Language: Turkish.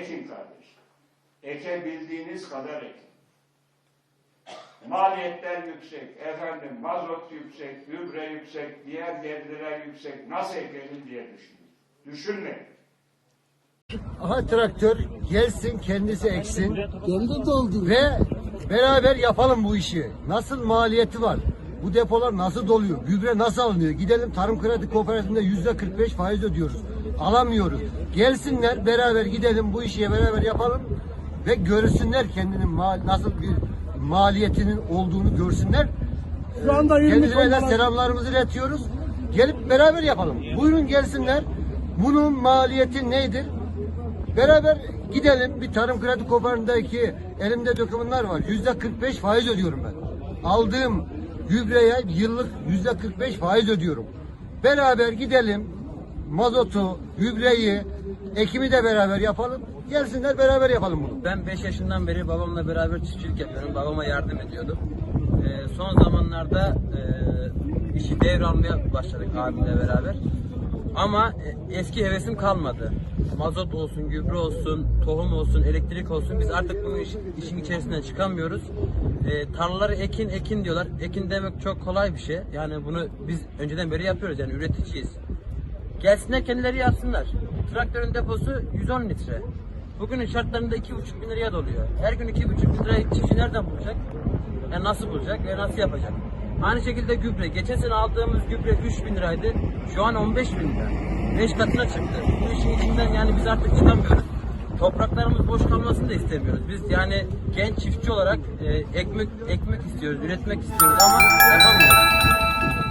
Ekin kardeş. Ekebildiğiniz kadar ekin. Maliyetler yüksek, efendim mazot yüksek, gübre yüksek, diğer gelirler yüksek. Nasıl ekelim diye düşünün. Düşünmeyin. Aha traktör gelsin kendisi eksin Kendi doldu. ve beraber yapalım bu işi. Nasıl maliyeti var? Bu depolar nasıl doluyor? Gübre nasıl alınıyor? Gidelim tarım kredi kooperatifinde yüzde 45 faiz ödüyoruz. Alamıyoruz. Gelsinler beraber gidelim bu işi beraber yapalım ve görsünler kendinin nasıl bir maliyetinin olduğunu görsünler. Şu anda 20 Kendilerine ton selamlarımızı iletiyoruz. Gelip beraber yapalım. Buyurun gelsinler. Bunun maliyeti nedir? Beraber gidelim. Bir tarım kredi kooperatifindeki elimde dokümanlar var. Yüzde 45 faiz ödüyorum ben. Aldığım gübreye yıllık yüzde 45 faiz ödüyorum. Beraber gidelim. Mazotu, gübreyi, ekimi de beraber yapalım. Gelsinler beraber yapalım bunu. Ben 5 yaşından beri babamla beraber çiftçilik yapıyorum. Babama yardım ediyordum. Ee, son zamanlarda e, işi devralmaya başladık abimle beraber. Ama e, eski hevesim kalmadı. Mazot olsun, gübre olsun, tohum olsun, elektrik olsun biz artık bu iş- işin içerisinden çıkamıyoruz. E, tarlaları ekin ekin diyorlar. Ekin demek çok kolay bir şey. Yani bunu biz önceden beri yapıyoruz yani üreticiyiz. Gelsinler kendileri yapsınlar. Traktörün deposu 110 litre. Bugünün şartlarında 2,5 bin liraya doluyor. Her gün 2,5 bin lirayı çiftçi nereden bulacak? E nasıl bulacak ve nasıl yapacak? Aynı şekilde gübre. Geçen sene aldığımız gübre 3 bin liraydı. Şu an 15 bin lira. 5 katına çıktı. Bu işin içinden yani biz artık çıkamıyoruz. Topraklarımız boş kalmasını da istemiyoruz. Biz yani genç çiftçi olarak e, ekmek ekmek istiyoruz, üretmek istiyoruz ama yapamıyoruz.